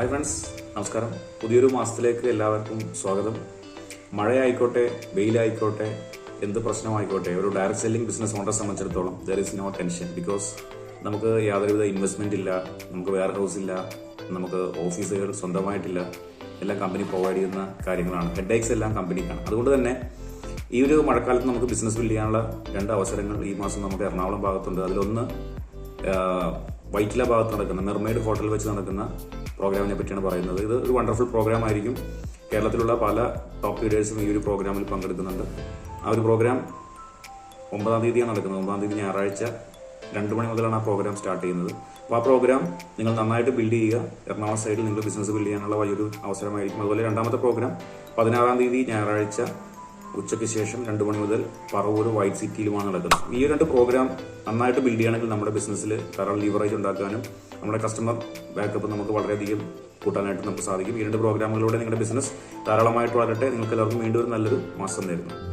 Hi friends നമസ്കാരം. പുതിയൊരു മാസത്തിലേക്ക് എല്ലാവർക്കും സ്വാഗതം. മഴയായിക്കോട്ടെ വെയിലായിക്കോട്ടെ എന്ത് പ്രശ്നമായിക്കോട്ടെ ഒരു ഡയറക്ട് സെല്ലിംഗ് ബിസിനസ് ഓണറെ സംബന്ധിച്ചിടത്തോളം there is no tension because നമുക്ക് യാതൊരുവിധ ഇൻവെസ്റ്റ്മെന്റ് ഇല്ല നമുക്ക് വെയർ ഹൗസ് ഇല്ല നമുക്ക് ഓഫീസുകൾ സ്വന്തമായിട്ടില്ല എല്ലാം കമ്പനി പ്രൊവൈഡ് ചെയ്യുന്ന കാര്യങ്ങളാണ്. ഹെഡ് ഐക്സ് എല്ലാം കമ്പനിക്കാണ് അതുകൊണ്ട് തന്നെ ഈ ഒരു മഴക്കാലത്ത് നമുക്ക് ബിസിനസ് ബിൽഡ് ചെയ്യാനുള്ള രണ്ട് അവസരങ്ങൾ ഈ മാസം നമുക്ക് എറണാകുളം ഭാഗത്തുണ്ട്. അതിലൊന്ന് വൈറ്റില ഭാഗത്ത് നടക്കുന്ന മെർമെയ്ഡ് ഹോട്ടൽ വെച്ച് നടക്കുന്ന പ്രോഗ്രാമിനെ പറ്റിയാണ് പറയുന്നത്. ഇത് ഒരു വണ്ടർഫുൾ പ്രോഗ്രാം ആയിരിക്കും. കേരളത്തിലുള്ള പല ടോപ്പ് ലീഡേഴ്സും ഈ ഒരു പ്രോഗ്രാമിൽ പങ്കെടുക്കുന്നുണ്ട്. ആ ഒരു പ്രോഗ്രാം ഒമ്പതാം തീയതിയാണ് നടക്കുന്നത്. ഒമ്പതാം തീയതി ഞായറാഴ്ച രണ്ട് മണി മുതലാണ് ആ പ്രോഗ്രാം സ്റ്റാർട്ട് ചെയ്യുന്നത്. അപ്പോൾ ആ പ്രോഗ്രാം നിങ്ങൾ നന്നായിട്ട് ബിൽഡ് ചെയ്യുക. എറണാകുളം സൈഡിൽ നിങ്ങൾ ബിസിനസ് ബിൽഡ് ചെയ്യാനുള്ള വലിയൊരു അവസരമായിരിക്കും. അതുപോലെ രണ്ടാമത്തെ പ്രോഗ്രാം പതിനാറാം തീയതി ഞായറാഴ്ച ഉച്ചയ്ക്ക് ശേഷം രണ്ട് മണി മുതൽ പറവൂർ വൈറ്റ് സിറ്റിയിലുമാണ് നടക്കുന്നത്. ഈ രണ്ട് പ്രോഗ്രാം നന്നായിട്ട് ബിൽഡ് ചെയ്യണമെങ്കിൽ നമ്മുടെ ബിസിനസ്സിൽ ധാരാളം ലിവറേജ് ഉണ്ടാക്കാനും നമ്മുടെ കസ്റ്റമർ ബാക്കപ്പ് നമുക്ക് വളരെയധികം കൂട്ടാനായിട്ട് നമുക്ക് സാധിക്കും. ഈ രണ്ട് പ്രോഗ്രാമുകളിലൂടെ നിങ്ങളുടെ ബിസിനസ് ധാരാളമായിട്ട് വളരട്ടെ. നിങ്ങൾക്ക് എല്ലാവർക്കും വീണ്ടും ഒരു നല്ലൊരു മാസം നേരുന്നു.